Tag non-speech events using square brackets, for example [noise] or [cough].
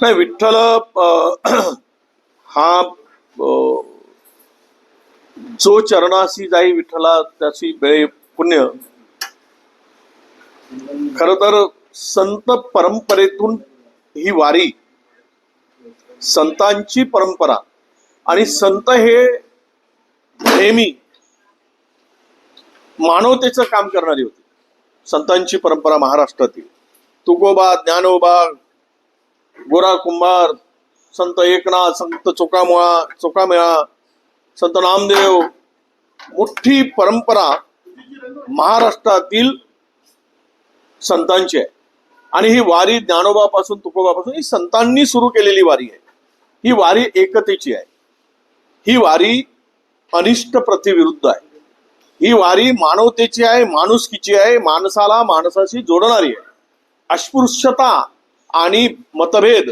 नाही विठ्ठल [clears throat] हा जो चरणाशी जाई विठ्ठला त्याची वेळे पुण्य. खर तर संत परंपरेतून ही वारी संतांची परंपरा आणि संत हे नेहमी मानवतेचं काम करणारी होती. संतांची परंपरा महाराष्ट्रातील. तुकोबा ज्ञानोबा गोरा कुंभार संत एकनाथ संत चोकामुळा चोकामेळा संत नामदेव मोठी परंपरा महाराष्ट्रातील संतांची आहे. आणि ही वारी ज्ञानोबापासून तुकोबापासून ही संतांनी सुरू केलेली वारी आहे. ही वारी एकतेची आहे. ही वारी अनिष्ट प्रतिविरुद्ध आहे. ही वारी मानवतेची आहे माणुसकीची आहे माणसाला माणसाशी जोडणारी आहे. अस्पृश्यता आणि मतभेद